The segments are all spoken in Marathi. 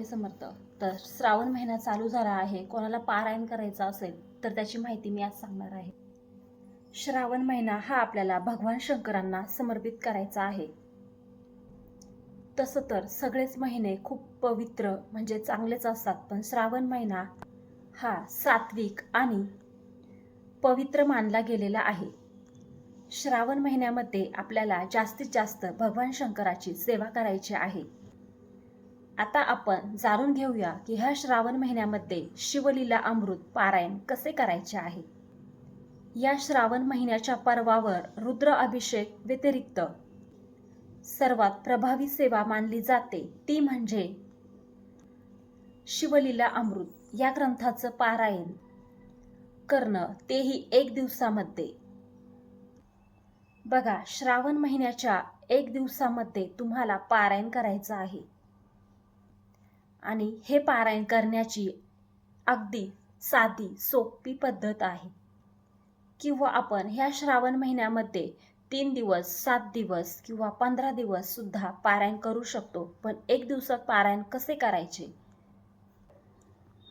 मी समर्थ. तर श्रावण महिना चालू झाला आहे. कोणाला पारायण करायचं असेल तर त्याची माहिती मी आज सांगणार आहे. श्रावण महिना हा आपल्याला भगवान शंकरांना समर्पित करायचा आहे. तसं तर सगळेच महिने खूप पवित्र म्हणजे चांगलेच असतात. पण श्रावण महिना हा सात्विक आणि पवित्र मानला गेलेला आहे. श्रावण महिन्यामध्ये आपल्याला जास्तीत जास्त भगवान शंकराची सेवा करायची आहे. आता आपण जाणून घेऊया की ह्या श्रावण महिन्यामध्ये शिवलीला अमृत पारायण कसे करायचे आहे. या श्रावण महिन्याच्या पर्वावर रुद्र अभिषेक व्यतिरिक्त सर्वात प्रभावी सेवा मानली जाते ती म्हणजे शिवलीला अमृत. या ग्रंथाचं पारायण करणं तेही एक दिवसामध्ये. बघा श्रावण महिन्याच्या एक दिवसामध्ये तुम्हाला पारायण करायचं आहे. आणि हे पारायण करण्याची अगदी साधी सोपी पद्धत आहे. किंवा आपण ह्या श्रावण महिन्यामध्ये तीन दिवस सात दिवस किंवा पंधरा दिवस सुद्धा पारायण करू शकतो. पण एक दिवसात पारायण कसे करायचे?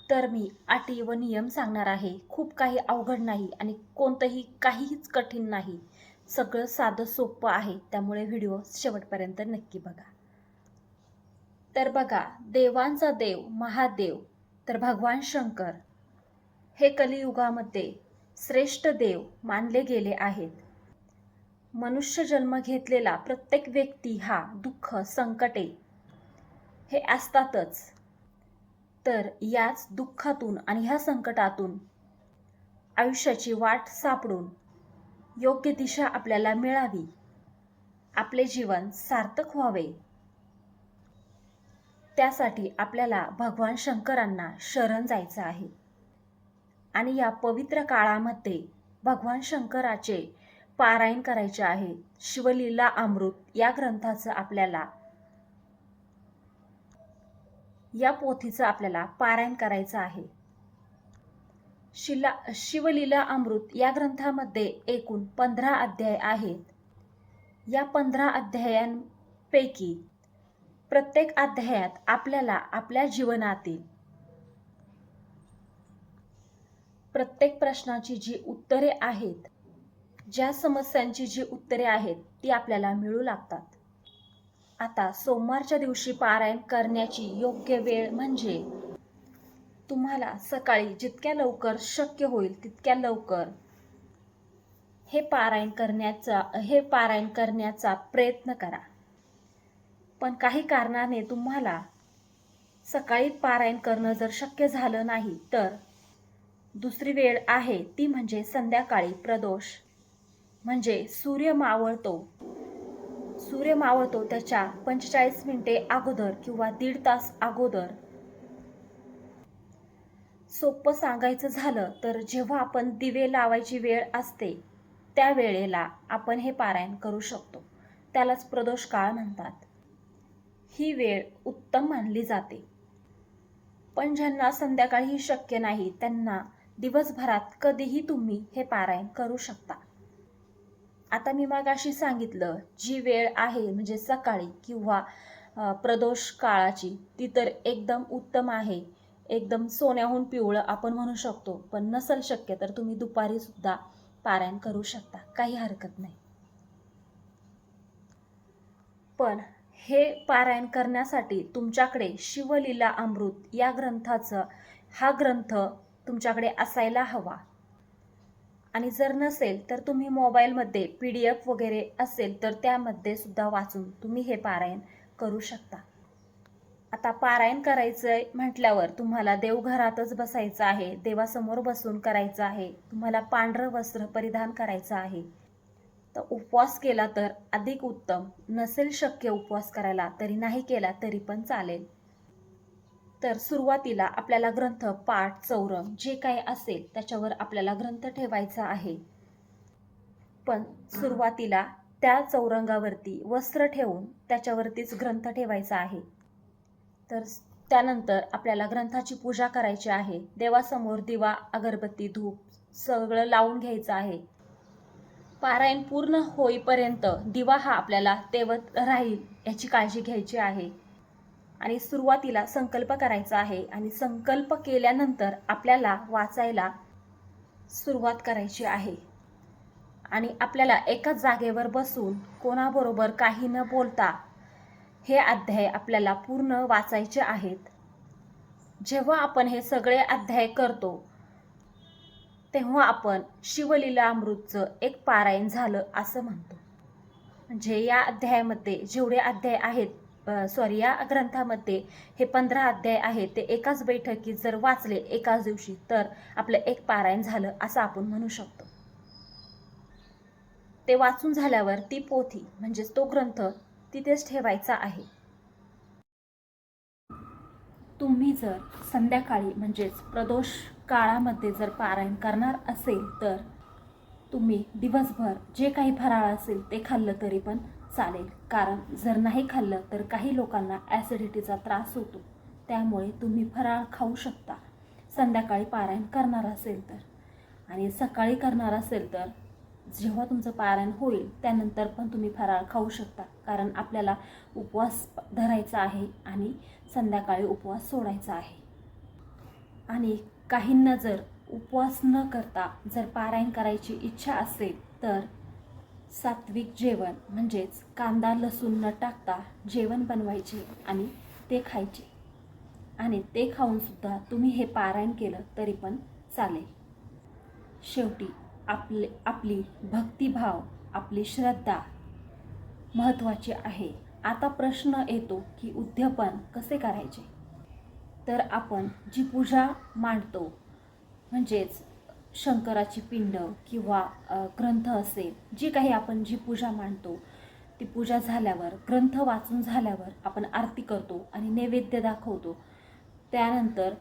तर मी अटी व नियम सांगणार आहे. खूप काही अवघड नाही आणि कोणतंही काहीच कठीण नाही. सगळं साधं सोपं आहे. त्यामुळे व्हिडिओ शेवटपर्यंत नक्की बघा. तर बघा देवांचा देव महादेव तर भगवान शंकर. हे कलियुगामध्ये श्रेष्ठ देव मानले गेले आहेत. मनुष्य जन्म घेतलेला प्रत्येक व्यक्ती हा दुःख संकटे हे असतातच. तर याच दुःखातून आणि ह्या संकटातून आयुष्याची वाट सापडून योग्य दिशा आपल्याला मिळावी. आपले जीवन सार्थक व्हावे. त्यासाठी आपल्याला भगवान शंकरांना शरण जायचं आहे. आणि या पवित्र काळामध्ये भगवान शंकराचे पारायण करायचे आहे. शिवलीला अमृत या ग्रंथाचं आपल्याला या पोथीचं आपल्याला पारायण करायचं आहे. शिला शिवलीला अमृत या ग्रंथामध्ये एकूण पंधरा अध्याय आहेत. या पंधरा अध्यायांपैकी प्रत्येक अध्यायात आपल्याला आपल्या जीवनातील प्रत्येक प्रश्नाची जी उत्तरे आहेत ज्या समस्यांची जी उत्तरे आहेत ती आपल्याला मिळू लागतात. आता सोमवारच्या दिवशी पारायण करण्याची योग्य वेळ म्हणजे तुम्हाला सकाळी जितक्या लवकर शक्य होईल तितक्या लवकर हे पारायण करण्याचा हे पारायण करण्याचा प्रयत्न करा. पण काही कारणाने तुम्हाला सकाळी पारायण करणं जर शक्य झालं नाही तर दुसरी वेळ आहे ती म्हणजे संध्याकाळी प्रदोष. म्हणजे सूर्य मावळतो. सूर्य मावळतो त्याच्या पंचेचाळीस मिनिटे अगोदर किंवा दीड तास अगोदर. सोपं सांगायचं झालं तर जेव्हा आपण दिवे लावायची वेळ असते त्या वेळेला आपण हे पारायण करू शकतो. त्यालाच प्रदोष काळ म्हणतात. ही वेळ उत्तम मानली जाते. पण ज्यांना संध्याकाळी शक्य नाही त्यांना दिवसभरात कधीही तुम्ही हे पारायण करू शकता. आता मी मागाशी सांगितलं जी वेळ आहे म्हणजे सकाळी किंवा प्रदोष काळाची ती तर एकदम उत्तम आहे. एकदम सोन्याहून पिवळं आपण म्हणू शकतो पण नसल शक्य तर तुम्ही दुपारी सुद्धा पारायण करू शकता. काही हरकत नाही. पण हे पारायण करण्यासाठी तुमच्याकडे शिवलीला अमृत या ग्रंथाचं हा ग्रंथ तुमच्याकडे असायला हवा. आणि जर नसेल तर तुम्ही मोबाईलमध्ये पी डी एफ वगैरे असेल तर त्यामध्ये सुद्धा वाचून तुम्ही हे पारायण करू शकता. आता पारायण करायचंय म्हटल्यावर तुम्हाला देवघरातच बसायचं आहे देवासमोर बसून करायचं आहे तुम्हाला पांढरं वस्त्र परिधान करायचं आहे. तर उपवास केला तर अधिक उत्तम. नसेल शक्य उपवास करायला तरी नाही केला तरी पण चालेल. तर सुरुवातीला आपल्याला ग्रंथ पाठ चौरंग जे काही असेल त्याच्यावर आपल्याला ग्रंथ ठेवायचा आहे. पण सुरुवातीला त्या चौरंगावरती वस्त्र ठेवून त्याच्यावरतीच ग्रंथ ठेवायचा आहे. तर त्यानंतर आपल्याला ग्रंथाची पूजा करायची आहे. देवासमोर दिवा अगरबत्ती धूप सगळं लावून घ्यायचं आहे. पारायण पूर्ण होईपर्यंत दिवा हा आपल्याला तेवत राहील याची काळजी घ्यायची आहे. आणि सुरुवातीला संकल्प करायचा आहे आणि संकल्प केल्यानंतर आपल्याला वाचायला सुरुवात करायची आहे. आणि आपल्याला एकाच जागेवर बसून कोणाबरोबर काही न बोलता हे अध्याय आपल्याला पूर्ण वाचायचे आहेत. जेव्हा आपण हे सगळे अध्याय करतो तेव्हा आपण शिवलीला अमृतचं एक पारायण झालं असं म्हणतो. म्हणजे या अध्यायामध्ये जेवढे अध्याय आहेत सॉरी या ग्रंथामध्ये हे पंधरा अध्याय आहेत ते एकाच बैठकीत जर वाचले एकाच दिवशी तर आपलं एक पारायण झालं असं आपण म्हणू शकतो. ते वाचून झाल्यावर ती पोथी म्हणजेच तो ग्रंथ तिथेच ठेवायचा आहे. तुम्ही जर संध्याकाळी म्हणजेच प्रदोष काळामध्ये जर पारायण करणार असेल तर तुम्ही दिवसभर जे काही फराळ असेल ते खाल्लं तरी पण चालेल. कारण जर नाही खाल्लं तर काही लोकांना ॲसिडिटीचा त्रास होतो. त्यामुळे तुम्ही फराळ खाऊ शकता. संध्याकाळी पारायण करणार असेल तर. आणि सकाळी करणार असेल तर जेव्हा तुमचं पारायण होईल त्यानंतर पण तुम्ही फराळ खाऊ शकता. कारण आपल्याला उपवास धरायचा आहे आणि संध्याकाळी उपवास सोडायचा आहे. आणि काहींना जर उपवास न करता जर पारायण करायची इच्छा असेल तर सात्विक जेवण म्हणजेच कांदा लसूण न टाकता जेवण बनवायचे आणि ते खायचे. आणि ते खाऊनसुद्धा तुम्ही हे पारायण केलं तरी पण चालेल. शेवटी आपले आपली भक्तिभाव आपली श्रद्धा महत्त्वाची आहे. आता प्रश्न येतो की उद्यापन कसे करायचे? तर आपण जी पूजा मांडतो म्हणजेच शंकराची पिंड किंवा ग्रंथ असेल जी काही आपण जी पूजा मांडतो ती पूजा झाल्यावर ग्रंथ वाचून झाल्यावर आपण आरती करतो आणि नैवेद्य दाखवतो. त्यानंतर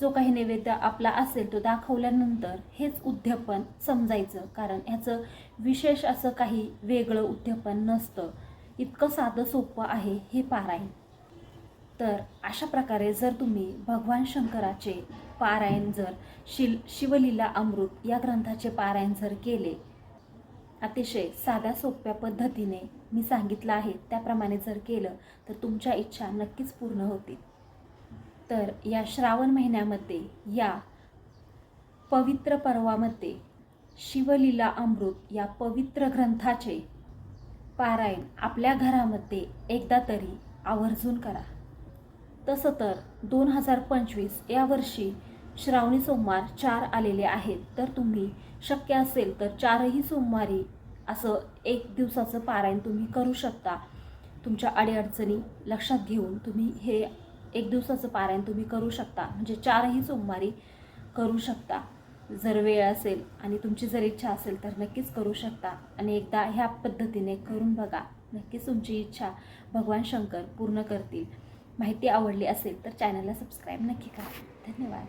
जो काही नैवेद्य आपला असेल तो दाखवल्यानंतर हेच उद्यापन समजायचं. कारण ह्याचं विशेष असं काही वेगळं उद्यापन नसतं. इतकं साधं सोपं आहे हे पारायण. तर अशा प्रकारे जर तुम्ही भगवान शंकराचे पारायण जर शिल शिवलीला अमृत या ग्रंथाचे पारायण जर केले अतिशय साध्या सोप्या पद्धतीने मी सांगितलं आहे त्याप्रमाणे जर केलं तर तुमच्या इच्छा नक्कीच पूर्ण होतील. तर या श्रावण महिन्यामध्ये या पवित्र पर्वामध्ये शिवलीला अमृत या पवित्र ग्रंथाचे पारायण आपल्या घरामध्ये एकदा तरी आवर्जून करा. तसं तर दोन हजार पंचवीस या वर्षी श्रावणी सोमवार चार आलेले आहेत. तर तुम्ही शक्य असेल तर चारही सोमवारी असं एक दिवसाचं पारायण तुम्ही करू शकता. तुमच्या अडीअडचणी लक्षात घेऊन तुम्ही हे एक दिवसाचं पारायण तुम्ही करू शकता. म्हणजे चारही सोमवारी करू शकता. जर वेळ असेल आणि तुमची जर इच्छा असेल तर नक्कीच करू शकता. आणि एकदा ह्या पद्धतीने करून बघा. नक्कीच तुमची इच्छा भगवान शंकर पूर्ण करतील. माहिती आवडली असेल तर चॅनलला सबस्क्राईब नक्की करा. धन्यवाद.